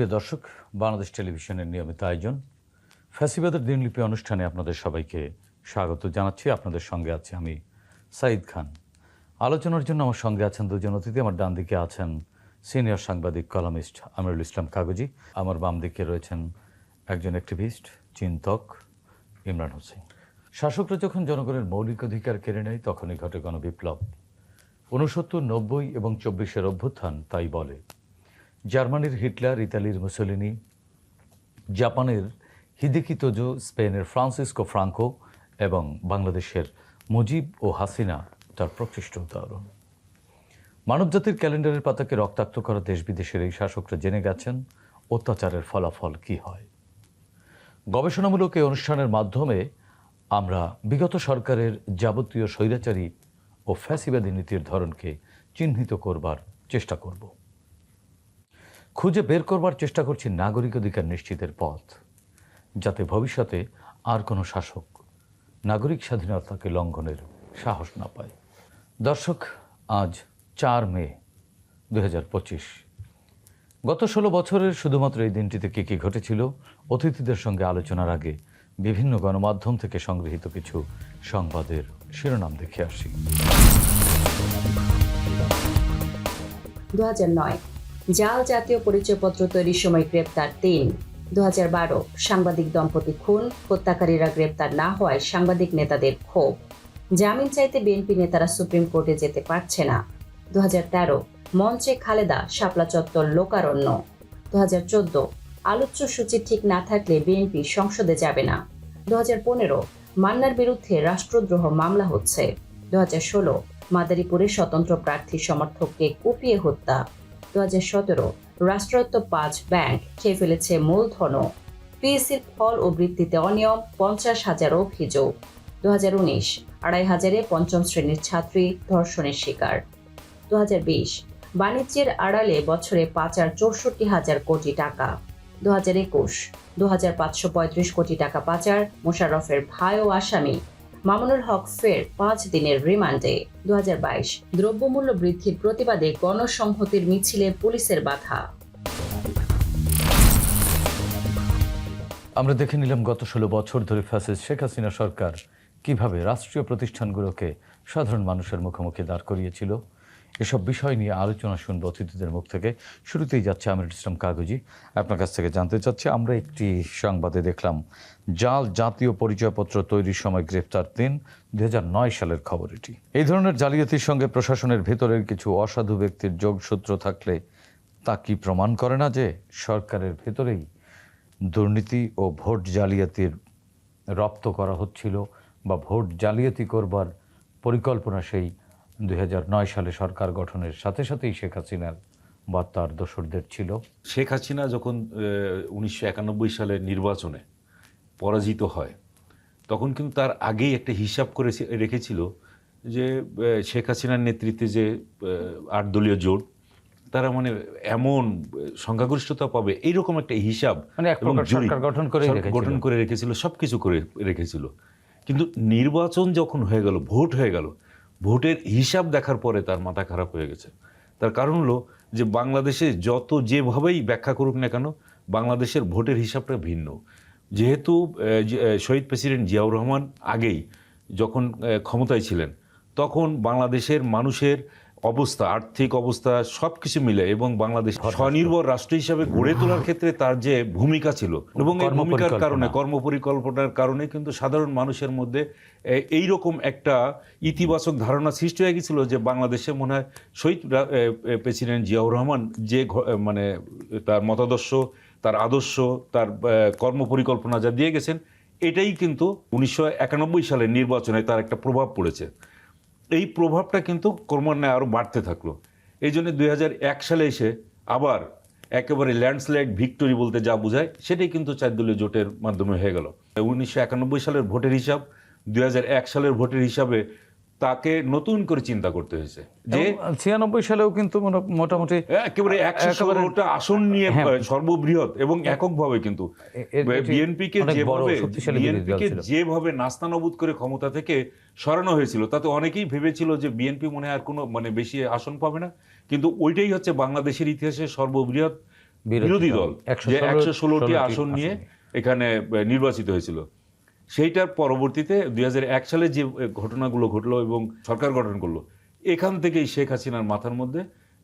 সুপ্রিয় দর্শক, বাংলাদেশ টেলিভিশনের নিয়মিত আয়োজন, ফ্যাসিবাদের দিনলিপি অনুষ্ঠানে আপনাদের সবাইকে স্বাগত জানাচ্ছি। আপনাদের সঙ্গে আছি আমি সাঈদ খান। আলোচনার জন্য আমার সঙ্গে আছেন দুজন অতিথি। আমার ডান দিকে আছেন সিনিয়র সাংবাদিক, কলামিস্ট আমিরুল ইসলাম কাগজি। আমার বাম দিকে রয়েছেন একজন অ্যাক্টিভিস্ট, চিন্তক ইমরান হোসেন। শাসকরা যখন জনগণের মৌলিক অধিকার কেড়ে নেয়, তখনই ঘটে গণবিপ্লব। উনসত্তর নব্বই এবং চব্বিশের অভ্যুত্থান তাই বলে। জার্মানির হিটলার, ইতালির মুসোলিনি, জাপানের হিদিকি তোজো, স্পেনের ফ্রান্সিসকো ফ্রাঙ্কো এবং বাংলাদেশের মুজিব ও হাসিনা তার প্রকৃষ্ট উদাহরণ। মানবজাতির ক্যালেন্ডারের পাতাকে রক্তাক্ত করা দেশ বিদেশের এই শাসকরা জেনে গেছেন অত্যাচারের ফলাফল কি হয়। গবেষণামূলক এই অনুষ্ঠানের মাধ্যমে আমরা বিগত সরকারের যাবতীয় স্বৈরাচারী ও ফ্যাসিবাদী নীতির ধরনকে চিহ্নিত করবার চেষ্টা করব। খুঁজে বের করবার চেষ্টা করছি নাগরিক অধিকার নিশ্চিতের পথ, যাতে ভবিষ্যতে আর কোনো শাসক নাগরিক স্বাধীনতাকে লঙ্ঘনের সাহস না পায়। দর্শক, আজ চার মে দু হাজার পঁচিশ। গত ষোলো বছরের শুধুমাত্র এই দিনটিতে কী কী ঘটেছিল, অতিথিদের সঙ্গে আলোচনার আগে বিভিন্ন গণমাধ্যম থেকে সংগৃহীত কিছু সংবাদের শিরোনাম দেখে আসি। দু জাল জাতীয় পরিচয়পত্র তৈরির সময় গ্রেপ্তার তিন। দু সাংবাদিক দম্পতি খুন, হত্যাকারীরা গ্রেপ্তার না হওয়ায় সাংবাদিক নেতাদের ক্ষোভ। জামিন চাইতে বিএনপি নেতারা সুপ্রিম কোর্টে যেতে পারছে না। দু হাজার তেরো, মঞ্চে খালেদা, শাপলা চত্বর লোকারণ্য। দু চোদ্দ, আলোচ্য সূচি ঠিক না থাকলে বিএনপি সংসদে যাবে না। দু পনেরো, মান্নার বিরুদ্ধে রাষ্ট্রদ্রোহ মামলা হচ্ছে। দু হাজার ষোলো, মাদারীপুরে স্বতন্ত্র প্রার্থী সমর্থককে কুপিয়ে হত্যা। দু রাষ্ট্রায়ত্ত পাঁচ ব্যাংক খেয়ে ফেলেছে মূলধনও। পিএসসির ফল ও বৃত্তিতে অনিয়ম, পঞ্চাশ হাজার অভিযোগ। দু হাজার উনিশ, আড়াই হাজারে পঞ্চম শ্রেণির ছাত্রী ধর্ষণের শিকার। দু হাজার বিশ, বাণিজ্যের আড়ালে বছরে পাচার চৌষট্টি হাজার কোটি টাকা। দু হাজার একুশ দু হাজার পাঁচশো পঁয়ত্রিশ কোটি টাকা পাচার মোশাররফের ভাই ও আসামি মামুনুল হক ফের পাঁচ দিনের রিমান্ডে। দু দ্রব্যমূল্য বৃদ্ধির প্রতিবাদে গণসংহতির মিছিলে পুলিশের বাধা। আমরা দেখে নিলাম গত ষোলো বছর ধরে ফ্যাসিস্ট শেখ হাসিনা সরকার কীভাবে রাষ্ট্রীয় প্রতিষ্ঠানগুলোকে সাধারণ মানুষের মুখোমুখি দাঁড় করিয়েছিল। এসব বিষয় নিয়ে আলোচনা শুনব অতিথিদের মুখ থেকে। শুরুতেই যাচ্ছে আমির ইসলাম কাগজি। আপনার কাছ থেকে জানতে চাচ্ছি, আমরা একটি সংবাদে দেখলাম, জাল জাতীয় পরিচয়পত্র তৈরির সময় গ্রেফতার দিন দুই সালের খবর এটি। এই ধরনের জালিয়াতির সঙ্গে প্রশাসনের ভেতরের কিছু অসাধু ব্যক্তির যোগসূত্র থাকলে তা কি প্রমাণ করে না যে সরকারের ভেতরেই দুর্নীতি ও ভোট জালিয়াতির রপ্ত করা হচ্ছিল বা ভোট জালিয়াতি করবার পরিকল্পনা সেই দুই হাজার নয় সালে সরকার গঠনের সাথে সাথেই শেখ হাসিনার বা তার দোসরদের ছিল শেখ হাসিনা যখন উনিশশো সালের নির্বাচনে পরাজিত হয় তখন কিন্তু তার আগেই একটা হিসাব করে রেখেছিল যে শেখ হাসিনার নেতৃত্বে যে আট দলীয় জোট তারা মানে এমন সংখ্যাগরিষ্ঠতা পাবে এইরকম একটা হিসাব মানে গঠন। গঠন করে রেখেছিল সব কিছু করে রেখেছিল কিন্তু নির্বাচন যখন হয়ে গেল ভোট হয়ে গেল ভোটের হিসাব দেখার পরে তার মাথা খারাপ হয়ে গেছে। তার কারণ হলো যে বাংলাদেশে যত যেভাবেই ব্যাখ্যা করুক না কেন, বাংলাদেশের ভোটের হিসাবটা ভিন্ন। যেহেতু শহীদ প্রেসিডেন্ট জিয়াউর রহমান আগেই যখন ক্ষমতায় ছিলেন, তখন বাংলাদেশের মানুষের অবস্থা আর্থিক অবস্থা সব কিছু মিলে এবং বাংলাদেশ স্বনির্ভর রাষ্ট্র হিসাবে গড়ে তোলার ক্ষেত্রে তার যে ভূমিকা ছিল এবং এই ভূমিকার কারণে কর্মপরিকল্পনার কারণে কিন্তু সাধারণ মানুষের মধ্যে এ- এইরকম একটা ইতিবাচক ধারণা সৃষ্টি হয়ে গেছিল যে বাংলাদেশে মনে হয় শহীদ প্রেসিডেন্ট জিয়াউর রহমান যে মানে তার মতাদর্শ তার আদর্শ তার কর্মপরিকল্পনা যা দিয়ে গেছেন এটাই কিন্তু উনিশশো একানব্বই সালের নির্বাচনে তার একটা প্রভাব পড়েছে। এই প্রভাবটা কিন্তু ক্রমান্বয়ে আরও বাড়তে থাকল। এই জন্য দুই হাজার এক সালে এসে আবার একেবারে ল্যান্ডস্লাইড ভিক্টোরি বলতে যা বোঝায়, সেটাই কিন্তু চার দলীয় জোটের মাধ্যমে হয়ে গেল। উনিশশো একানব্বই সালের ভোটের হিসাব, দুই হাজার এক সালের ভোটের হিসাবে তাকে নতুন করে চিন্তা করতে হয়েছে। যে ছিয়ানব্বই সালেও কিন্তু মোটামুটি একেবারে একশো আসন নিয়ে হ্যাঁ। সর্ববৃহৎ এবং এককভাবে কিন্তু। বিএনপিকে যেভাবে বিএনপিকে যেভাবে নাস্তানবুদ করে ক্ষমতা থেকে সরানো হয়েছিল তাতে অনেকেই ভেবেছিল যে বিএনপি মনে হয় আর কোনো মানে বেশি আসন পাবে না। কিন্তু ওইটাই হচ্ছে বাংলাদেশের ইতিহাসে সর্ববৃহৎ বিরোধী দল। দল 116 যে একশো ষোলোটি আসন নিয়ে এখানে নির্বাচিত হয়েছিল। সেইটার পরবর্তীতে দুই হাজার এক সালে যে ঘটনাগুলো ঘটলো এবং সরকার গঠন করল এখান থেকেই শেখ হাসিনার মাথার মধ্যে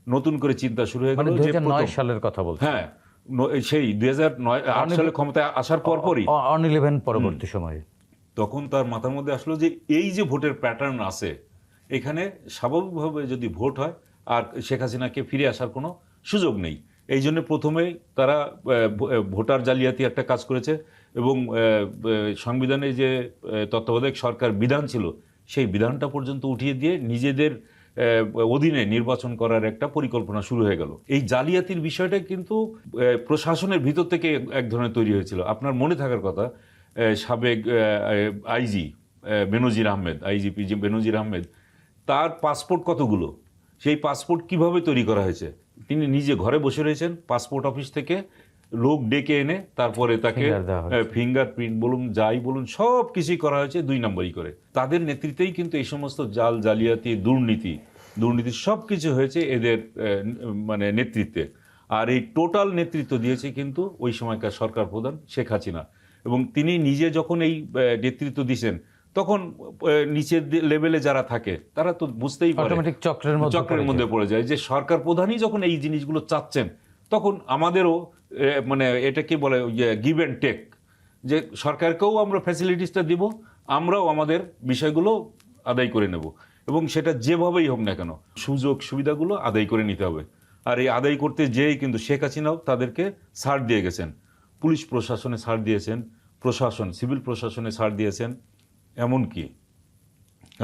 নতুন করে চিন্তা শুরু হয়ে মানে গেল দুই যে সালের কথা বলছি হ্যাঁ সেই দুই আট সালে ক্ষমতায় আসার পরপরই। অন ইলেভেন পরবর্তী সময়ে। তখন তার মাথার মধ্যে আসলো যে এই যে ভোটের প্যাটার্ন আছে এখানে স্বাভাবিকভাবে যদি ভোট হয় আর শেখ হাসিনাকে ফিরে আসার কোনো সুযোগ নেই। এই জন্য প্রথমেই তারা ভোটার জালিয়াতি একটা কাজ করেছে। এবং সংবিধানে যে তত্ত্বাবধায়ক সরকার বিধান ছিল, সেই বিধানটা পর্যন্ত উঠিয়ে দিয়ে নিজেদের অধীনে নির্বাচন করার একটা পরিকল্পনা শুরু হয়ে গেল। এই জালিয়াতির বিষয়টা কিন্তু প্রশাসনের ভিতর থেকে এক ধরনের তৈরি হয়েছিল। আপনার মনে থাকার কথা সাবেক আইজি বেনজির আহমেদ, আইজিপি যে বেনজির আহমেদ, তার পাসপোর্ট কতগুলো? সেই পাসপোর্ট কীভাবে তৈরি করা হয়েছে? তিনি নিজে ঘরে বসে রয়েছেন, পাসপোর্ট অফিস থেকে লোক ডেকে এনে তারপরে তাকে হয়েছে। ফিঙ্গারপ্রিন্ট বলুন যাই বলুন সব কিছুই করা হয়েছে দুই নম্বরই করে। তাদের নেতৃত্বেই কিন্তু এই সমস্ত জাল জালিয়াতি দুর্নীতি দুর্নীতি সব কিছু হয়েছে এদের মানে নেতৃত্বে। আর এই টোটাল নেতৃত্ব দিয়েছে কিন্তু ওই সময়কার সরকার প্রধান শেখ হাসিনা। এবং তিনি নিজে যখন এই নেতৃত্ব দিয়েছেন তখন নিচের লেভেলে যারা থাকে তারা তো বুঝতেই পারে। চক্রের চক্রের মধ্যে পড়ে যায় যে সরকার প্রধানই যখন এই জিনিসগুলো চাচ্ছেন তখন আমাদেরও মানে এটাকে বলে গিভ অ্যান্ড টেক যে সরকারকেও আমরা ফ্যাসিলিটিসটা দিব, আমরাও আমাদের বিষয়গুলো আদায় করে নেব। এবং সেটা যেভাবেই হোক না কেন, সুযোগ সুবিধাগুলো আদায় করে নিতে হবে। আর এই আদায় করতে যেই কিন্তু শেখ হাসিনাও তাদেরকে ছাড় দিয়ে গেছেন। পুলিশ প্রশাসনে ছাড় দিয়েছেন, প্রশাসন, সিভিল প্রশাসনে ছাড় দিয়েছেন, এমনকি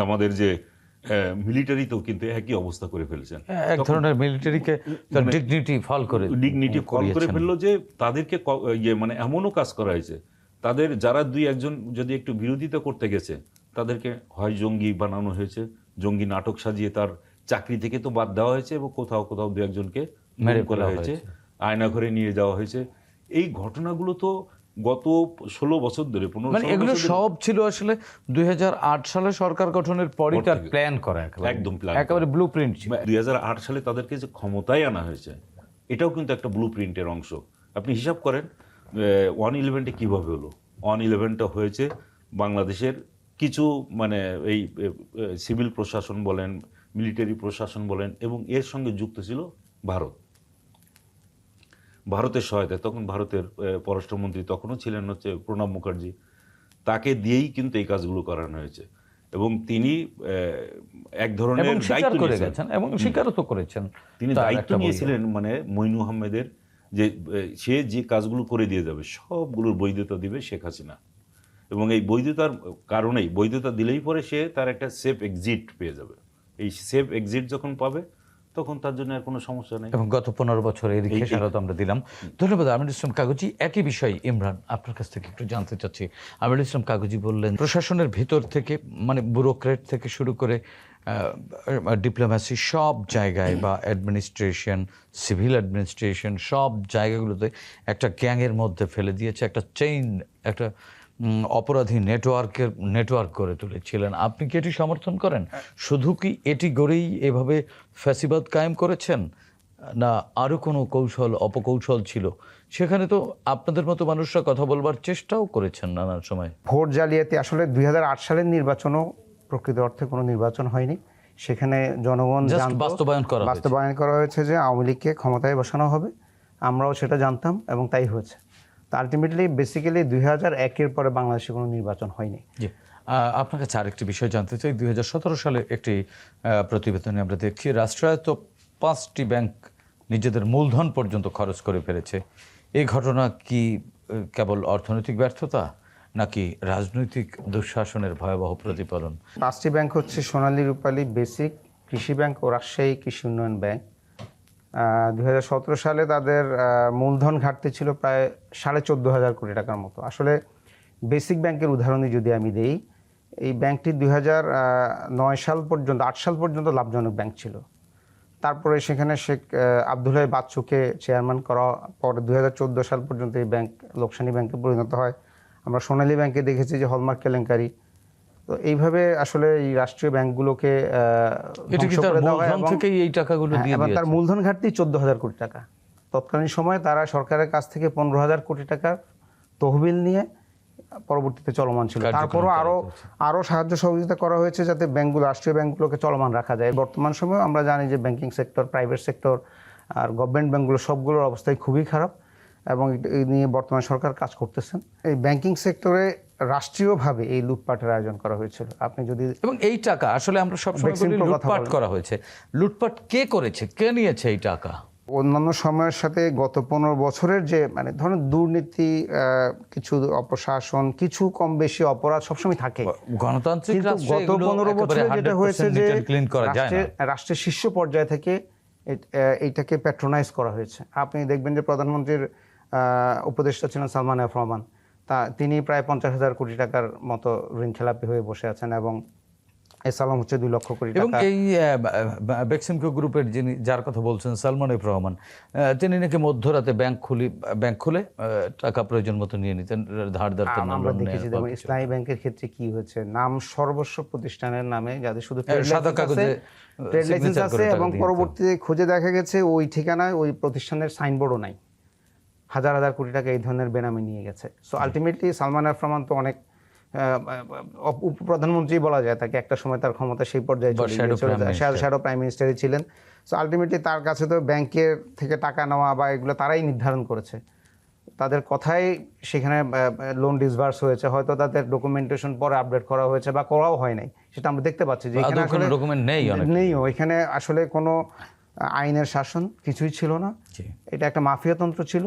আমাদের যে মিলিটারিতেও কিন্তু একই অবস্থা করে ফেলেছেন। এক ধরনের মিলিটারিকে ডিগনিটি ফল করে ডিগনিটি কল করে ফেলল যে তাদেরকে ইয়ে মানে এমনও কাজ করা হয়েছে তাদের যারা দুই একজন যদি একটু বিরোধিতা করতে গেছে তাদেরকে হয় জঙ্গি বানানো হয়েছে জঙ্গি নাটক সাজিয়ে তার চাকরি থেকে তো বাদ দেওয়া হয়েছে এবং কোথাও কোথাও দু একজনকে মেরে করা হয়েছে হয়েছে। আয়না ঘরে নিয়ে যাওয়া হয়েছে। এই ঘটনাগুলো তো গত ষোলো বছর ধরে পনেরো মানে এগুলো সব ছিল আসলে দুই সালে সরকার গঠনের পরই তার প্ল্যান করা একদম plan একেবারে ব্লু প্রিন্ট ছিল দুই সালে তাদেরকে যে ক্ষমতায় আনা হয়েছে এটাও কিন্তু একটা ব্লু প্রিন্টের অংশ। আপনি হিসাব করেন ওয়ান ইলেভেনটা কীভাবে হলো? ওয়ান ইলেভেনটা হয়েছে বাংলাদেশের কিছু মানে এই সিভিল প্রশাসন বলেন মিলিটারি প্রশাসন বলেন এবং এর সঙ্গে যুক্ত ছিল ভারত। ভারতের সহায়তায় তখন ভারতের পররাষ্ট্রমন্ত্রী তখনও ছিলেন হচ্ছে প্রণব মুখার্জি। তাকে দিয়েই কিন্তু এই কাজগুলো করানো হয়েছে। এবং তিনি এক ধরনের দায়িত্ব করে গেছেন এবং স্বীকারও তো করেছেন। তিনি দায়িত্ব নিয়েছিলেন মানে মইনু আহমেদের যে সে যে কাজগুলো করে দিয়ে যাবে সবগুলোর বৈধতা দিবে শেখ হাসিনা। এবং এই বৈধতার কারণেই বৈধতা দিলেই পরে সে তার একটা সেফ এক্সিট পেয়ে যাবে। এই সেফ এক্সিট যখন পাবে তখন তার জন্য আর কোনো সমস্যা নেই। এবং গত পনেরো বছর এই এই- খেসারত আমরা দিলাম। ধন্যবাদ আমির ইসলাম কাগজি। একই বিষয় ইমরান আপনার কাছ থেকে একটু জানতে চাচ্ছি। আমির ইসলাম কাগজি বললেন প্রশাসনের ভিতর থেকে মানে ব্যুরোক্রেট থেকে শুরু করে ডিপ্লোম্যাসি সব জায়গায় বা অ্যাডমিনিস্ট্রেশন সিভিল অ্যাডমিনিস্ট্রেশন সব জায়গাগুলোতে একটা গ্যাংয়ের মধ্যে ফেলে দিয়েছে একটা চেইন একটা অপরাধী নেটওয়ার্কের নেটওয়ার্ক করে তুলেছিলেন। আপনি কি এটি সমর্থন করেন? শুধু কি এটি গড়েই এভাবে ফ্যাসিবাদ কায়েম করেছেন? না আরও কোনো কৌশল অপকৌশল ছিল? সেখানে তো আপনাদের মতো মানুষরা কথা বলবার চেষ্টাও করেছেন নানান সময়। ভোট জালিয়াতি আসলে দুই হাজার আট সালের নির্বাচনও প্রকৃত অর্থে কোনো নির্বাচন হয়নি। সেখানে জনগণ বাস্তবায়ন করা বাস্তবায়ন করা হয়েছে যে আওয়ামী লীগকে ক্ষমতায় বসানো হবে। আমরাও সেটা জানতাম এবং তাই হয়েছে। তো আলটিমেটলি বেসিক্যালি দুই হাজার একের পরে বাংলাদেশে কোনো নির্বাচন হয়নি। আপনার কাছে আরেকটি বিষয় জানতে চাই। দু হাজার সতেরো সালে একটি প্রতিবেদনে আমরা দেখছি রাষ্ট্রায়ত্ত পাঁচটি ব্যাংক নিজেদের মূলধন পর্যন্ত খরচ করে ফেলেছে। এই ঘটনা কি কেবল অর্থনৈতিক ব্যর্থতা নাকি রাজনৈতিক দুঃশাসনের ভয়াবহ প্রতিফলন? পাঁচটি ব্যাংক হচ্ছে সোনালী রূপালী বেসিক কৃষি ব্যাংক ও রাজশাহী কৃষি উন্নয়ন ব্যাংক। দু হাজার সতেরো সালে তাদের মূলধন ঘাটতি ছিল প্রায় সাড়ে চোদ্দ হাজার কোটি টাকার মতো। আসলে বেসিক ব্যাংকের উদাহরণই যদি আমি দেই, এই ব্যাংকটি দুই নয় সাল পর্যন্ত, আট সাল পর্যন্ত লাভজনক ব্যাংক ছিল। তারপরে সেখানে শেখ আবদুল্লাহ বাচ্চুকে চেয়ারম্যান করা, পরে চোদ্দ সাল পর্যন্ত এই ব্যাংক, লোকসানি ব্যাংকে পরিণত হয়। আমরা সোনালী ব্যাংকে দেখেছি যে হলমার্ক কেলেঙ্কারি তো এইভাবে আসলে এই রাষ্ট্রীয় ব্যাংকগুলোকে থেকেই এই টাকাগুলো হ্যাঁ, দিয়ে তার মূলধন ঘাটতি চোদ্দ হাজার কোটি টাকা। তৎকালীন সময়ে তারা সরকারের কাছ থেকে পনেরো হাজার কোটি টাকার তহবিল নিয়ে পরবর্তীতে চলমান ছিল। তারপরও চালাতে আরও আরও সাহায্য সহযোগিতা করা হয়েছে যাতে ব্যাংকগুলো রাষ্ট্রীয় ব্যাংকগুলোকে চলমান রাখা যায়। বর্তমান সময়ে আমরা জানি যে ব্যাংকিং সেক্টর প্রাইভেট সেক্টর আর গভর্নমেন্ট ব্যাংকগুলো সবগুলোর অবস্থাই খুবই খারাপ এবং এই নিয়ে বর্তমান সরকার কাজ করতেছেন। এই ব্যাংকিং সেক্টরে রাষ্ট্রীয়ভাবে এই লুটপাটের আয়োজন করা হয়েছিল। আপনি যদি এবং এই টাকা আসলে আমরা সবসময় কথা লুটপাট করা হয়েছে। লুটপাট কে করেছে? কে নিয়েছে এই টাকা? অন্যান্য সময়ের সাথে গত পনেরো বছরের যে মানে ধরুন দুর্নীতি কিছু অপশাসন কিছু কম বেশি অপরাধ সবসময় থাকে। গণতান্ত্রিক গত পনেরো বছরে যেটা হয়েছে যে রাষ্ট্রের শীর্ষ পর্যায় থেকে এইটাকে প্যাট্রোনাইজ করা হয়েছে। আপনি দেখবেন যে প্রধানমন্ত্রীর আহ, উপদেষ্টা ছিলেন সালমান এফ রহমান। তা তিনি প্রায় পঞ্চাশ হাজার কোটি টাকার মতো ঋণ খেলাপি হয়ে বসে আছেন এবং এস আলম হচ্ছে দুই লক্ষ কোটি এবং এই বেক্সিমকো গ্রুপের যিনি যার কথা বলছেন সালমান এফ রহমান তিনি নাকি মধ্যরাতে ব্যাংক খুলি ব্যাংক খুলে টাকা প্রয়োজন মতো নিয়ে নিতেন ধার না, আমরা দেখেছি কিছু। ইসলামী ব্যাংকের ক্ষেত্রে কি হয়েছে? নাম সর্বস্ব প্রতিষ্ঠানের নামে যাদের শুধু সাদা কাগজে, ট্রেড লাইসেন্স আছে এবং পরবর্তীতে খুঁজে দেখা গেছে ওই ঠিকানায় ওই প্রতিষ্ঠানের সাইনবোর্ডও নাই। হাজার হাজার কোটি টাকা এই ধরনের বেনামে নিয়ে গেছে। সো আলটিমেটলি সালমান আফ রহমান তো অনেক উপপ্রধানমন্ত্রী বলা যায় তাকে একটা সময় তার ক্ষমতা সেই পর্যায়ে। শ্যাডো প্রাইম মিনিস্টারই ছিলেন। সো আলটিমেটলি তার কাছে তো ব্যাংকের থেকে টাকা নেওয়া বা এগুলো তারাই নির্ধারণ করেছে। তাদের কথাই সেখানে লোন ডিসভার্স হয়েছে। হয়তো তাদের ডকুমেন্টেশন পরে আপডেট করা হয়েছে বা করাও হয় নাই। সেটা আমরা দেখতে পাচ্ছি যে এখানে আসলে document নেই নেইও এখানে আসলে কোনো আইনের শাসন কিছুই ছিল না। এটা একটা মাফিয়াতন্ত্র ছিল।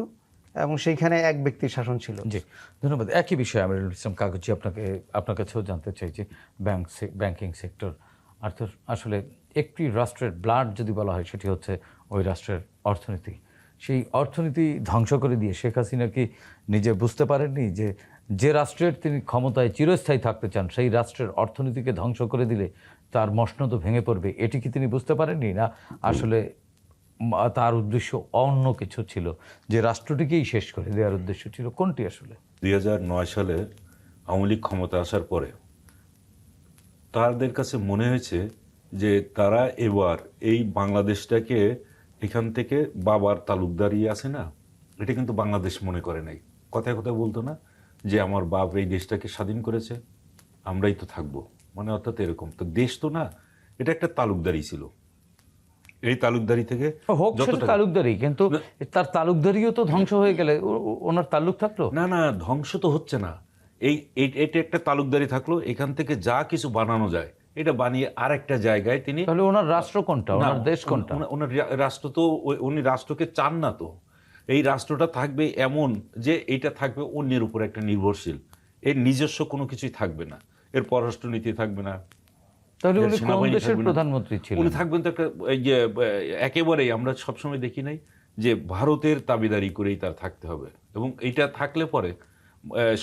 এবং সেইখানে এক ব্যক্তির শাসন ছিল। জি, ধন্যবাদ। একই বিষয়ে আমি ইসলাম কাগজি, আপনাকে, আপনার কাছেও জানতে চাইছি ব্যাংক ব্যাংকিং সেক্টর আসলে একটি রাষ্ট্রের ব্লাড যদি বলা হয়, সেটি হচ্ছে ওই রাষ্ট্রের অর্থনীতি। সেই অর্থনীতি ধ্বংস করে দিয়ে শেখ হাসিনা কি নিজে বুঝতে পারেননি যে যে রাষ্ট্রের তিনি ক্ষমতায় চিরস্থায়ী থাকতে চান, সেই রাষ্ট্রের অর্থনীতিকে ধ্বংস করে দিলে তার মসনদ ভেঙে পড়বে, এটি কি তিনি বুঝতে পারেননি না আসলে তার উদ্দেশ্য অন্য কিছু ছিল। যে রাষ্ট্রটিকেই শেষ করে দেওয়ার উদ্দেশ্য ছিল। কোনটি আসলে? দুই হাজার নয় সালে আওয়ামী লীগ ক্ষমতা আসার পরে তাদের কাছে মনে হয়েছে যে তারা এবার এই বাংলাদেশটাকে এখান থেকে বাবার তালুকদারি আছে না? এটা কিন্তু বাংলাদেশ মনে করে নাই। কথায় কথায় বলতো না যে আমার বাপ এই দেশটাকে স্বাধীন করেছে, আমরাই তো থাকব। মানে অর্থাৎ এরকম। তো দেশ তো না, এটা একটা তালুকদারি ছিল। এই তালুকদারি থেকে হোক সেটা তালুকদারি কিন্তু তার তালুকদারিও তো ধ্বংস হয়ে গেলে ওনার তাল্লুক থাকল? না না ধ্বংস তো হচ্ছে না। এই এই- এটা একটা তালুকদারি থাকল এখান থেকে যা কিছু বানানো যায় এটা বানিয়ে আরেকটা জায়গায় তিনি তাহলে ওনার রাষ্ট্র কোনটা? ওনার দেশ কোনটা? ওনার রাষ্ট্র তো উনি রাষ্ট্রকে চান না তো। এই রাষ্ট্রটা থাকবে এমন যে এটা থাকবে অন্যের উপর একটা নির্ভরশীল। এর নিজস্ব কোনো কিছুই থাকবে না। এর পররাষ্ট্রনীতি থাকবে না। তাহলে উনি কোন দেশের প্রধানমন্ত্রী ছিলেন। উনি থাকবেন তো একটা যে একেবারেই আমরা সবসময় দেখি নাই যে ভারতের দাবিদারি করেই তার থাকতে হবে। এবং এটা থাকলে পরে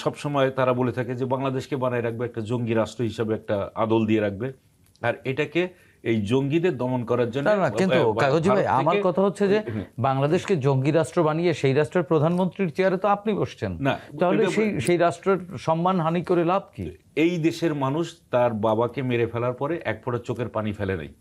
সবসময় তারা বলে থাকে যে বাংলাদেশকে বানায় রাখবে একটা জঙ্গি রাষ্ট্র হিসাবে একটা আদল দিয়ে রাখবে। আর এটাকে এই জঙ্গিদের দমন করার জন্য না কিন্তু কাগজি ভাই আমার কথা হচ্ছে যে বাংলাদেশকে জঙ্গি রাষ্ট্র বানিয়ে সেই রাষ্ট্রের প্রধানমন্ত্রীর চেয়ারে তো আপনি বসছেন। না, তাহলে সেই সেই রাষ্ট্রের সম্মান হানি করে লাভ কি? এই দেশের মানুষ তার বাবাকে মেরে ফেলার পরে এক ফোঁটা চোখের পানি ফেলে নেই।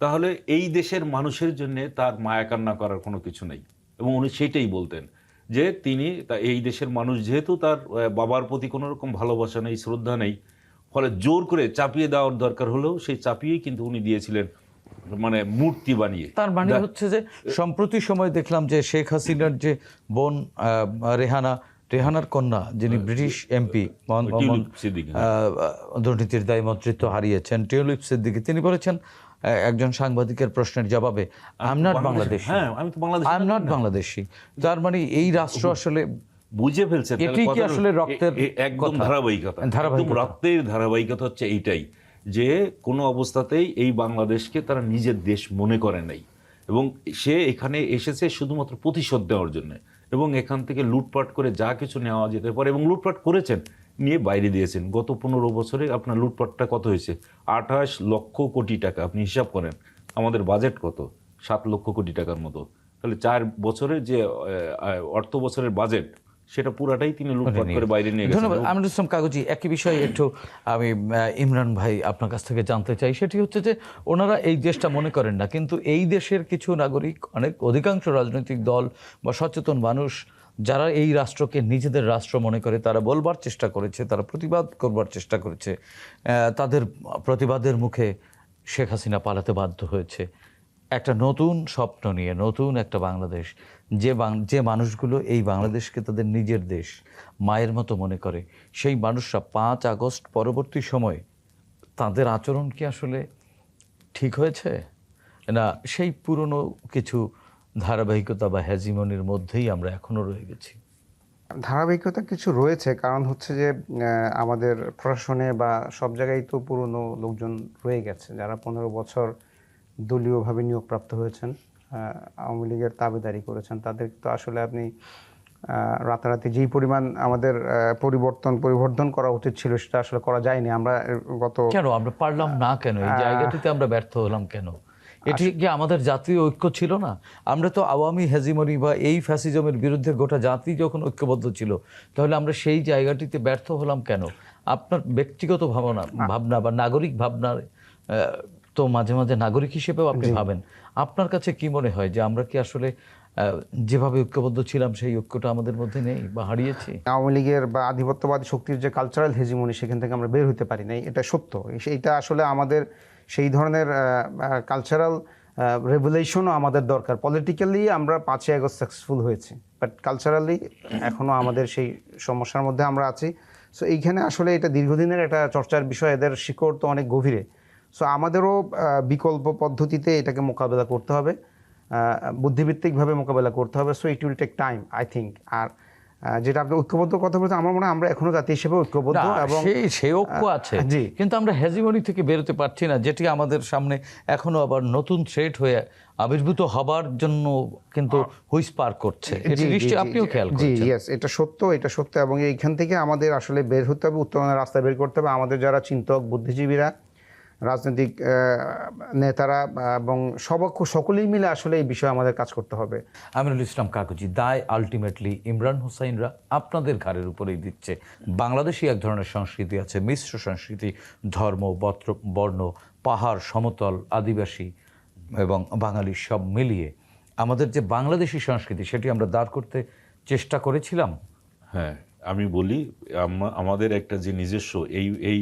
তাহলে এই দেশের মানুষের জন্য তার মায়া কান্না করার কোনো কিছু নেই। এবং উনি সেইটাই বলতেন যে তিনি এই দেশের মানুষ যেহেতু তার বাবার প্রতি কোনো রকম ভালোবাসা নেই শ্রদ্ধা নেই ফলে জোর করে চাপিয়ে দেওয়ার দরকার হলেও সেই চাপিয়েই কিন্তু উনি দিয়েছিলেন মানে মূর্তি বানিয়ে। তার মানে হচ্ছে যে সম্প্রতি সময় দেখলাম যে শেখ হাসিনার যে বোন রেহানা রেহানার কন্যা যিনি ব্রিটিশ এমপি দুর্নীতির দায় মন্ত্রিত্ব হারিয়েছেন। টিউলিপ সিদ্দিকি তিনি বলেছেন একজন সাংবাদিকের প্রশ্নের জবাবে আই এম নট বাংলাদেশ। হ্যাঁ আমি তো Bangladesh. I am not Bangladeshi. তার মানে এই রাষ্ট্র আসলে বুঝে ফেলছে কি আসলে রক্তের একদম ধারাবাহিকতা। একদম রক্তের ধারাবাহিকতা হচ্ছে এইটাই যে কোনো অবস্থাতেই এই বাংলাদেশকে তারা নিজের দেশ মনে করে নাই। এবং সে এখানে এসেছে শুধুমাত্র প্রতিশোধ দেওয়ার জন্য। এবং এখান থেকে লুটপাট করে যা কিছু নেওয়া যেতে পারে এবং লুটপাট করেছেন নিয়ে বাইরে দিয়েছেন। গত পনেরো বছরে আপনার লুটপাটটা কত হয়েছে? আঠাশ লক্ষ কোটি টাকা। আপনি হিসাব করেন আমাদের বাজেট কত? সাত লক্ষ কোটি টাকার মতো। তাহলে চার বছরের যে অর্থ বছরের বাজেট সেটা পুরাটাই তিনি লুটপাট করে বাইরে নিয়ে গেছেন। ধন্যবাদ। আমির ইসলাম কাগজি একই বিষয়ে একটু আমি ইমরান ভাই আপনার কাছ থেকে জানতে চাই। সেটি হচ্ছে যে ওনারা এই দেশটা মনে করেন না কিন্তু এই দেশের কিছু নাগরিক অনেক অধিকাংশ রাজনৈতিক দল বা সচেতন মানুষ যারা এই রাষ্ট্রকে নিজেদের রাষ্ট্র মনে করে তারা বলবার চেষ্টা করেছে তারা প্রতিবাদ করবার চেষ্টা করেছে। আহ, তাদের প্রতিবাদের মুখে শেখ হাসিনা পালাতে বাধ্য হয়েছে। একটা নতুন স্বপ্ন নিয়ে নতুন একটা বাংলাদেশ যে যে মানুষগুলো এই বাংলাদেশকে তাদের নিজের দেশ মায়ের মতো মনে করে, সেই মানুষরা পাঁচ আগস্ট পরবর্তী সময়ে তাদের আচরণ কি আসলে ঠিক হয়েছে? না, সেই পুরনো কিছু ধারাবাহিকতা বা হ্যাজিমনির মধ্যেই আমরা এখনও রয়ে গেছি। ধারাবাহিকতা কিছু রয়েছে, কারণ হচ্ছে যে আমাদের প্রশাসনে বা সব জায়গায় তো পুরনো লোকজন রয়ে গেছে, যারা পনেরো বছর দলীয়ভাবে নিয়োগপ্রাপ্ত হয়েছেন। আওয়ামী লীগের তাবেদারি করেছেন। তাদের তো আসলে আপনি রাতারাতি যেই পরিমাণ আমাদের পরিবর্তন পরিবর্ধন করা উচিত ছিল সেটা আসলে করা যায়নি। আমরা গত কেন? আমরা পারলাম না কেন? এই জায়গাটিতে আমরা ব্যর্থ হলাম কেন? এটি কি আমাদের জাতীয় ঐক্য ছিল না? আমরা তো আওয়ামী হেজিমনি বা এই ফ্যাসিজমের বিরুদ্ধে গোটা জাতি যখন ঐক্যবদ্ধ ছিল তাহলে আমরা সেই জায়গাটিতে ব্যর্থ হলাম কেন? আপনার ব্যক্তিগত ভাবনা ভাবনা বা নাগরিক ভাবনার তো মাঝে মাঝে নাগরিক হিসেবেও আপনি ভাবেন। আপনার কাছে কি মনে হয় যে আমরা কি আসলে যেভাবে ঐক্যবদ্ধ ছিলাম সেই ঐক্যটা আমাদের মধ্যে নেই বা হারিয়েছি? আওয়ামী লীগের বা আধিপত্যবাদী শক্তির যে কালচারাল হেজিমনি সেখান থেকে আমরা বের হতে পারি নাই, এটা সত্য। এইটা আসলে আমাদের সেই ধরনের কালচারাল রেভুলেশনও আমাদের দরকার। পলিটিক্যালি আমরা পাঁচই আগস্ট সাকসেসফুল হয়েছি বাট কালচারালি এখনও আমাদের সেই সমস্যার মধ্যে আমরা আছি। সো এইখানে আসলে এটা দীর্ঘদিনের একটা চর্চার বিষয়, এদের শিকড় তো অনেক গভীরে। সো আমাদেরও বিকল্প পদ্ধতিতে এটাকে মোকাবেলা করতে হবে। বুদ্ধিভিত্তিকভাবে মোকাবেলা করতে হবে। So it will take time I think আর যেটা আপনি ঐক্যবদ্ধ কথা বলতে আমার মনে হয় আমরা এখনও জাতি হিসেবে ঐক্যবদ্ধ এবং সেই সেই ঐক্য আছে। জি। কিন্তু আমরা হেজিমনি থেকে বেরোতে পারছি না যেটি আমাদের সামনে এখনও আবার নতুন থ্রেট হয়ে আবির্ভূত হবার জন্য কিন্তু হুইস পার করছে। আপনিও খেয়াল জি ইয়েস এটা সত্য এটা সত্য এবং এইখান থেকে আমাদের আসলে বের হতে হবে উত্তরণের রাস্তা বের করতে হবে। আমাদের যারা চিন্তক বুদ্ধিজীবীরা রাজনৈতিক নেতারা এবং সবক সকলেই মিলে আসলে এই বিষয়ে আমাদের কাজ করতে হবে। আমিনুল ইসলাম কাকুজি দায় আলটিমেটলি ইমরান হোসাইনরা আপনাদের ঘাড়ের উপরেই দিচ্ছে। বাংলাদেশি এক ধরনের সংস্কৃতি আছে মিশ্র সংস্কৃতি ধর্ম বত্র বর্ণ পাহাড় সমতল আদিবাসী এবং বাঙালি সব মিলিয়ে আমাদের যে বাংলাদেশি সংস্কৃতি সেটি আমরা দাঁড় করতে চেষ্টা করেছিলাম। হ্যাঁ আমি বলি আমাদের একটা যে নিজস্ব এই এই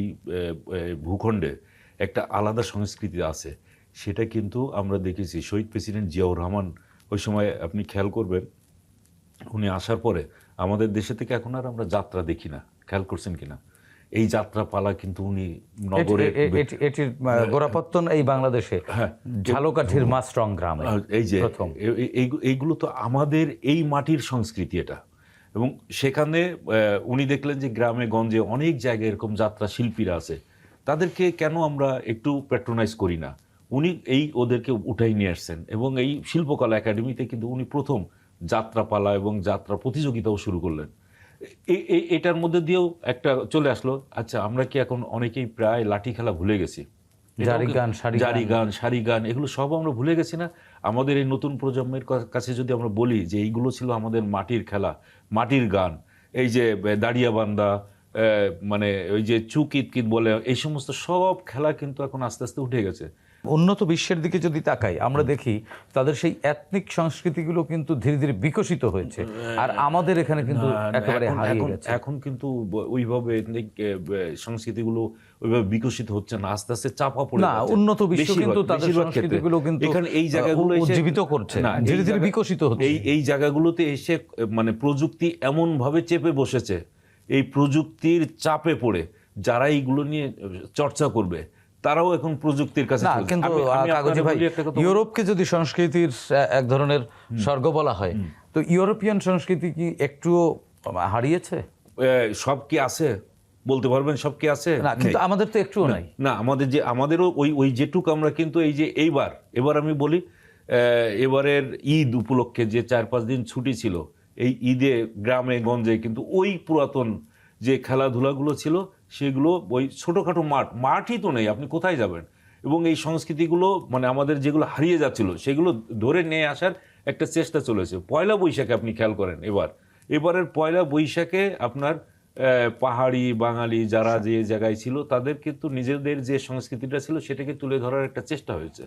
ভূখণ্ডে একটা আলাদা সংস্কৃতি আছে। সেটা কিন্তু আমরা দেখেছি। শহীদ প্রেসিডেন্ট জিয়াউর রহমান ওই সময় আপনি খেয়াল করবেন উনি আসার পরে আমাদের দেশে থেকে এখন আর আমরা যাত্রা দেখি না। খেয়াল করছেন কিনা এই যাত্রা পালা কিন্তু উনি এটি- এটির গোড়াপত্তন এই বাংলাদেশে ঝালকাঠির মাস্ট্রং গ্রামে এই যে এইগুলো তো আমাদের এই মাটির সংস্কৃতি এটা। এবং সেখানে আহ, উনি দেখলেন যে গ্রামে গঞ্জে অনেক জায়গায় এরকম যাত্রা শিল্পীরা আছে। তাদেরকে কেন আমরা একটু প্যাট্রোনাইজ করি না? উনি এই ওদেরকে উঠাই নিয়ে আসছেন এবং এই শিল্পকলা একাডেমিতে কিন্তু উনি প্রথম যাত্রাপালা এবং যাত্রা প্রতিযোগিতাও শুরু করলেন। এটার মধ্যে দিয়েও একটা চলে আসলো আচ্ছা আমরা কি এখন অনেকেই প্রায় লাঠি খেলা ভুলে গেছি? জারি গান, জারি গান। সারি গান এগুলো সব আমরা ভুলে গেছি না। আমাদের এই নতুন প্রজন্মের কাছে যদি আমরা বলি যে এইগুলো ছিল আমাদের মাটির খেলা মাটির গান এই যে দাঁড়িয়া বান্দা মানে ওই যে চুক ইতকিত বলে এই সমস্ত সব খেলা কিন্তু এখন আস্তে আস্তে উঠে গেছে। উন্নত বিশ্বের দিকে যদি তাকাই আমরা দেখি তাদের সেই এথনিক সংস্কৃতিগুলো কিন্তু ধীরে ধীরে বিকশিত হয়েছে। আর আমাদের এখানে কিন্তু একেবারে হারিয়ে গেছে। এখন কিন্তু ওইভাবে ethnic, এ, ব- সংস্কৃতিগুলো ওইভাবে বিকশিত হচ্ছে না আস্তে আস্তে চাপা পড়ে না। উন্নত বিশ্ব কিন্তু তাদের সংস্কৃতিগুলো কিন্তু এখানে এই জায়গাগুলো উজ্জীবিত করছে। না, ধীরে ধীরে বিকশিত হচ্ছে। এই এই জায়গাগুলোতে এসে মানে প্রযুক্তি এমন ভাবে চেপে বসেছে এই প্রযুক্তির চাপে পড়ে যারা এইগুলো নিয়ে চর্চা করবে তারাও এখন প্রযুক্তির কাছে কিন্তু কাগজে ভাই। ইউরোপকে যদি সংস্কৃতির এক ধরনের স্বর্গ বলা হয় তো ইউরোপিয়ান সংস্কৃতি কি একটুও হারিয়েছে? সব কি আছে? বলতে পারবেন সব কি আছে? না কিন্তু আমাদের তো একটুও নাই। না আমাদের যে আমাদেরও ওই ওই যেটুক আমরা কিন্তু এই যে এইবার এবার আমি বলি আহ, এবারের ঈদ উপলক্ষে যে চার পাঁচ দিন ছুটি ছিল এই ঈদে গ্রামে, গঞ্জে কিন্তু ওই পুরাতন যে খেলাধুলাগুলো ছিল, সেগুলো ওই ছোটোখাটো মাঠ, মাঠই তো নেই, আপনি কোথায় যাবেন? এবং এই সংস্কৃতিগুলো মানে আমাদের যেগুলো হারিয়ে যাচ্ছিল, সেগুলো ধরে নিয়ে আসার একটা চেষ্টা চলেছে। পয়লা বৈশাখে আপনি খেয়াল করেন এবার। এবারের পয়লা বৈশাখে আপনার পাহাড়ি বাঙালি যারা যে জায়গায় ছিল, তাদের কিন্তু নিজেদের যে সংস্কৃতিটা ছিল, সেটাকে তুলে ধরার একটা চেষ্টা হয়েছে।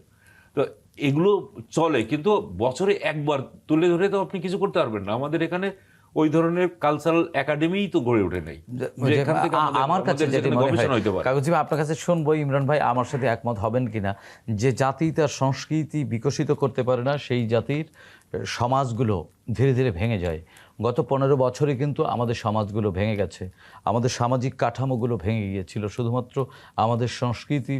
তো এগুলো চলে কিন্তু বছরে একবার তুলে ধরে তো আপনি কিছু করতে পারবেন না। আমাদের এখানে ওই ধরনের কালচারাল একাডেমিই তো গড়ে ওঠে নাই। আমার কাছে কাগজি আপনার কাছে শুনব ইমরান ভাই আমার সাথে একমত হবেন কিনা? যে জাতি তার সংস্কৃতি বিকশিত করতে পারে না সেই জাতির সমাজগুলো ধীরে ধীরে ভেঙে যায়। গত পনেরো বছরে কিন্তু আমাদের সমাজগুলো ভেঙে গেছে। আমাদের সামাজিক কাঠামোগুলো ভেঙে গিয়েছিল। শুধুমাত্র আমাদের সংস্কৃতি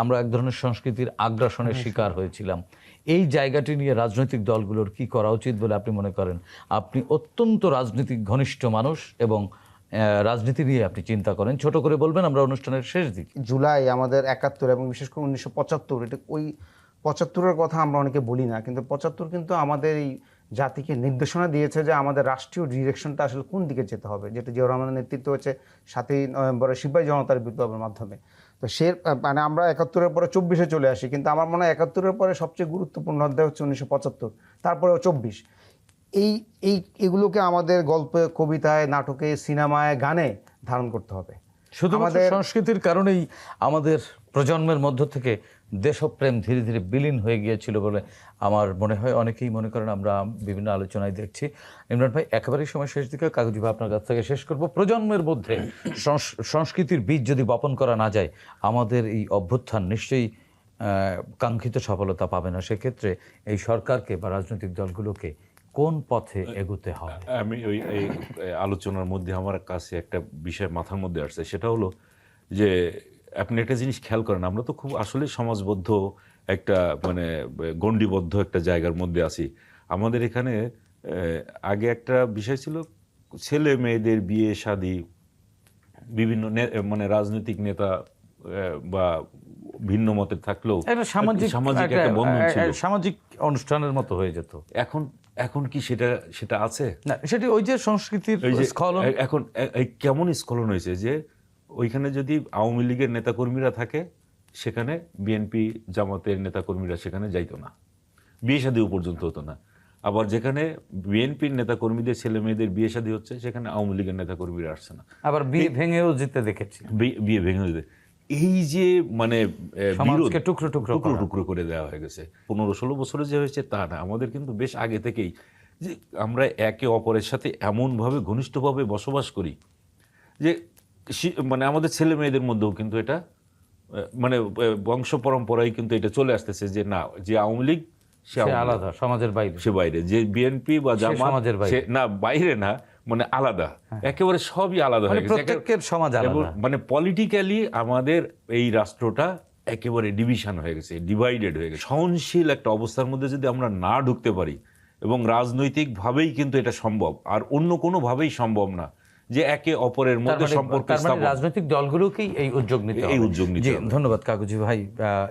আমরা এক ধরনের সংস্কৃতির আগ্রাসনের শিকার হয়েছিলাম। এই জায়গাটি নিয়ে রাজনৈতিক দলগুলোর কি করা উচিত বলে আপনি মনে করেন? আপনি অত্যন্ত রাজনৈতিক ঘনিষ্ঠ মানুষ এবং রাজনীতি নিয়ে আপনি চিন্তা করেন। ছোট করে বলবেন আমরা অনুষ্ঠানের শেষ দিক। জুলাই আমাদের একাত্তর এবং বিশেষ করে উনিশশো পঁচাত্তর এটা ওই পঁচাত্তরের কথা আমরা অনেকে বলি না কিন্তু পঁচাত্তর কিন্তু আমাদের এই জাতিকে নির্দেশনা দিয়েছে যে আমাদের রাষ্ট্রীয় ডিরেকশনটা আসলে কোন দিকে যেতে হবে যেটা জিয়াউর রহমানের নেতৃত্ব হচ্ছে সাতই নভেম্বরে সিপাহী জনতার বিপ্লবের মাধ্যমে। তো সে মানে আমরা একাত্তরের পরে চব্বিশে চলে আসি কিন্তু আমার মনে হয় একাত্তরের পরে সবচেয়ে গুরুত্বপূর্ণ অধ্যায় হচ্ছে উনিশশো পঁচাত্তর তারপরে চব্বিশ। এই এই এগুলোকে আমাদের গল্পে কবিতায় নাটকে সিনেমায় গানে ধারণ করতে হবে। শুধু আমাদের সংস্কৃতির কারণেই আমাদের প্রজন্মের মধ্য থেকে দেশপ্রেম ধীরে ধীরে বিলীন হয়ে গিয়েছিল বলে আমার মনে হয় অনেকেই মনে করেন আমরা বিভিন্ন আলোচনায় দেখছি। ইমরান ভাই, একেবারেই সময় শেষ দিকে কাগজ ভাই আপনার কাছ থেকে শেষ করব। প্রজন্মের মধ্যে সংস- সংস্কৃতির বীজ যদি বপন করা না যায়, আমাদের এই অভ্যুত্থান নিশ্চয়ই কাঙ্ক্ষিত সফলতা পাবে না। সেক্ষেত্রে এই সরকারকে বা রাজনৈতিক দলগুলোকে কোন পথে এগোতে হবে? আমি ওই এই আলোচনার মধ্যে আমার কাছে একটা বিষয় মাথার মধ্যে আসছে। সেটা হলো যে আপনি একটা জিনিস খেয়াল করেন আমরা তো খুব আসলে সমাজবদ্ধ একটা মানে গণ্ডিবদ্ধ একটা জায়গার মধ্যে আছি। আমাদের এখানে আগে একটা বিষয় ছিল ছেলে মেয়েদের বিয়ে শাদী বিভিন্ন মানে রাজনৈতিক নেতা বা ভিন্ন মতের থাকলেও সামাজিক সামাজিক একটা- বন্ধন ছিল। সামাজিক অনুষ্ঠানের মতো হয়ে যেত। এখন এখন কি সেটা সেটা আছে? না সেটি ওই যে সংস্কৃতির স্খলন। এখন কেমন স্খলন হয়েছে যে ওইখানে যদি আওয়ামী লীগের নেতাকর্মীরা থাকে সেখানে বিএনপি জামাতের নেতাকর্মীরা সেখানে যাইতো না। বিয়ে শাদিও পর্যন্ত হতো না। আবার যেখানে বিএনপির নেতাকর্মীদের ছেলে মেয়েদের বিয়ে শাদী হচ্ছে সেখানে আওয়ামী লীগের নেতাকর্মীরা আসছে না। আবার বিয়ে ভেঙেও যেতে দেখেছি। বিয়ে ভেঙে যেতে এই যে মানে টুকরো টুকরো টুকরো টুকরো করে দেওয়া হয়ে গেছে। পনেরো ষোলো বছরে যে হয়েছে তা না। আমাদের কিন্তু বেশ আগে থেকেই যে আমরা একে অপরের সাথে এমনভাবে ঘনিষ্ঠভাবে বসবাস করি যে মানে আমাদের ছেলে মেয়েদের মধ্যেও কিন্তু এটা মানে বংশ পরম্পরায় কিন্তু এটা চলে আসতেছে যে না যে আওয়ামী লীগ সে। আলাদা সমাজের বাইরে। সে বাইরে। যে বিএনপি বা জামাত সমাজের বাইরে। না বাইরে না মানে আলাদা। একেবারে সবই আলাদা মানে হয়ে গেছে সমাজ আলাদা। মানে পলিটিক্যালি আমাদের এই রাষ্ট্রটা একেবারে ডিভিশন হয়ে গেছে ডিভাইডেড হয়ে গেছে। সহনশীল একটা অবস্থার মধ্যে যদি আমরা না ঢুকতে পারি এবং রাজনৈতিকভাবেই কিন্তু এটা সম্ভব আর অন্য কোনো ভাবেই সম্ভব না যে একে অপরের মধ্যে মানে- সম্পর্ক মানে রাজনৈতিক দলগুলোকেই এই উদ্যোগ নিতে এই উদ্যোগ নিতে ধন্যবাদ কাগজি ভাই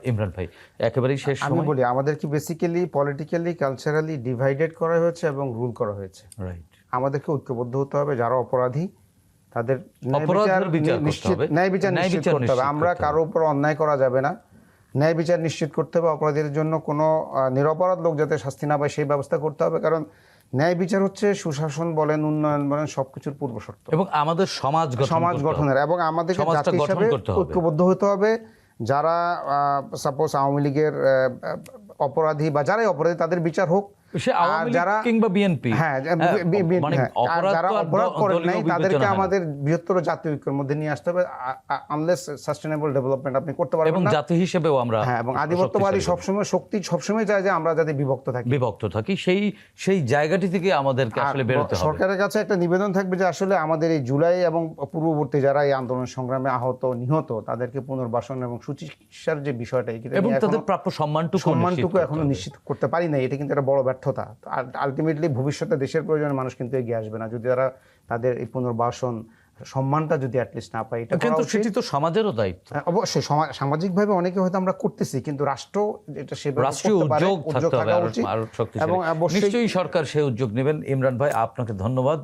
ইমরান ভাই। একেবারেই শেষ আমি সময়। বলি আমাদের কি বেসিক্যালি পলিটিক্যালি কালচারালি ডিভাইডেড করা হয়েছে এবং রুল করা হয়েছে। রাইট আমাদেরকে ঐক্যবদ্ধ হতে হবে যারা অপরাধী তাদের ন্যায় বিচার নিশ্চিত করতে হবে। আমরা কারও উপর অন্যায় করা যাবে না। ন্যায় বিচার নিশ্চিত করতে হবে। অপরাধীর জন্য কোনো নিরপরাধ লোক যাতে শাস্তি না পায় সেই ব্যবস্থা করতে হবে। কারণ ন্যায় বিচার হচ্ছে সুশাসন বলেন উন্নয়ন বলেন সবকিছুর পূর্ব শর্ত। এবং আমাদের সমাজ সমাজ গঠনের এবং আমাদের জাতি হিসাবে ঐক্যবদ্ধ হতে হবে। যারা সাপোজ আওয়ামী লীগের অপরাধী বা যারাই অপরাধী তাদের বিচার হোক। যারা কিংবা বিএনপি। হ্যাঁ মানে হ্যাঁ, আর অপরাধ যারা অপরাধ করেন নাই তাদেরকে আমাদের বৃহত্তর জাতীয় ঐক্যের মধ্যে নিয়ে আসতে হবে। আনলেস সাস্টেনেবল ডেভেলপমেন্ট আপনি করতে পারবেন এবং জাতি হিসেবেও আমরা হ্যাঁ এবং আধিপত্যবাদী সবসময় শক্তি সবসময় চায় যে আমরা যাতে বিভক্ত থাকি। বিভক্ত থাকি। সেই সেই জায়গাটি থেকে আমাদেরকে আসলে বেরোতে হবে। সরকারের কাছে একটা নিবেদন থাকবে যে আসলে আমাদের এই জুলাই এবং পূর্ববর্তী যারা এই আন্দোলন সংগ্রামে আহত নিহত তাদেরকে পুনর্বাসন এবং সুচিকিৎসার যে বিষয়টা এবং তাদের এখনো- প্রাপ্য সম্মানটুকু সম্মানটুকু নিশ্চিত এখনও করতে নিশ্চিত করতে পারি না এটা কিন্তু একটা বড় ব্যর্থতা আলটিমেটলি ভবিষ্যতে দেশের প্রয়োজনে মানুষ কিন্তু এগিয়ে আসবে না। যদি তারা তাদের এই পুনর্বাসন সম্মানটা যদি অ্যাটলিস্ট না পায় এটা কিন্তু সেটি তো সমাজেরও দায়িত্ব। হ্যাঁ, অবশ্যই সামাজিকভাবে অনেকে হয়তো আমরা করতেছি কিন্তু রাষ্ট্র এটা সেভাবে রাষ্ট্রীয় উদ্যোগ থাকা উচিত। এবং নিশ্চয়ই সরকার সেই উদ্যোগ নেবেন। ইমরান ভাই আপনাকে ধন্যবাদ।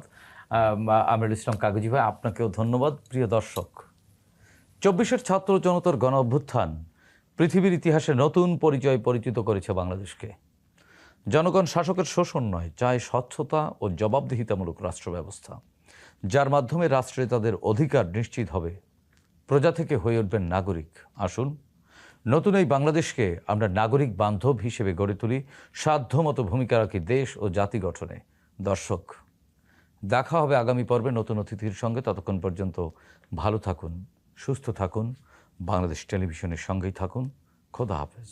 আমিরুল ইসলাম কাগজি ভাই আপনাকেও ধন্যবাদ। প্রিয় দর্শক চব্বিশের ছাত্র জনতার গণ অভ্যুত্থান পৃথিবীর ইতিহাসে নতুন পরিচয় পরিচিত করেছে বাংলাদেশকে। জনগণ শাসকের শোষণ নয়, চায় স্বচ্ছতা ও জবাবদিহিতামূলক রাষ্ট্র ব্যবস্থা যার মাধ্যমে রাষ্ট্রে তাদের অধিকার নিশ্চিত হবে। প্রজা থেকে হয়ে উঠবেন নাগরিক। আসুন, নতুন এই বাংলাদেশকে আমরা নাগরিক বান্ধব হিসেবে গড়ে তুলি, সাধ্যমতো ভূমিকা রাখি দেশ ও জাতি গঠনে। দর্শক, দেখা হবে আগামী পর্বে নতুন অতিথির সঙ্গে। ততক্ষণ পর্যন্ত ভালো থাকুন, সুস্থ থাকুন, বাংলাদেশ টেলিভিশনের সঙ্গেই থাকুন। খোদা হাফেজ।